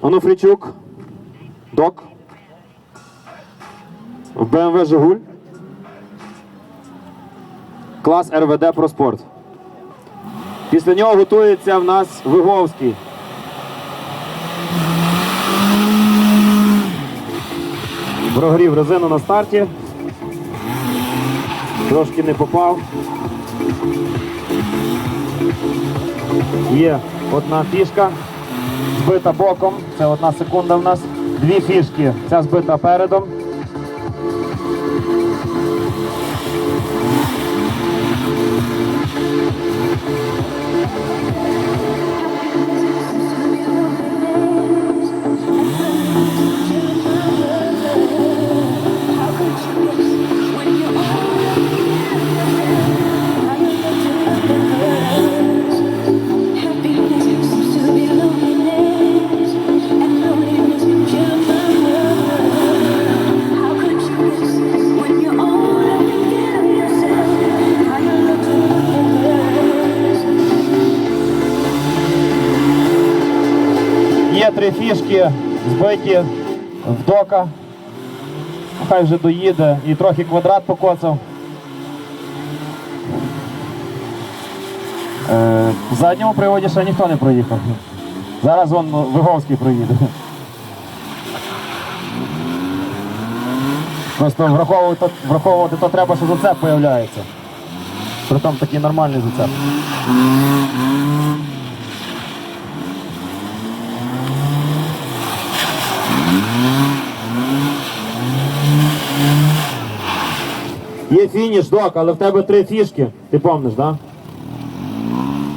Онуфричук. Док. В БМВ Жигуль. Клас РВД Проспорт. Після нього готується в нас Виговський. Прогрів резину на старті. Трошки не попав. Є одна фішка. Збита боком. Це одна секунда в нас. Дві фішки. Ця збита передом. Три фішки збиті в дока. Хай вже доїде і трохи квадрат покоцав. Е, в задньому приводі ще ніхто не проїхав. Зараз вон Виговський проїде. Просто враховувати, враховувати то треба, що зацеп появляється. Притом такий нормальний зацеп. Є фініш, док, але в тебе три фішки. Ти помниш, так? Да?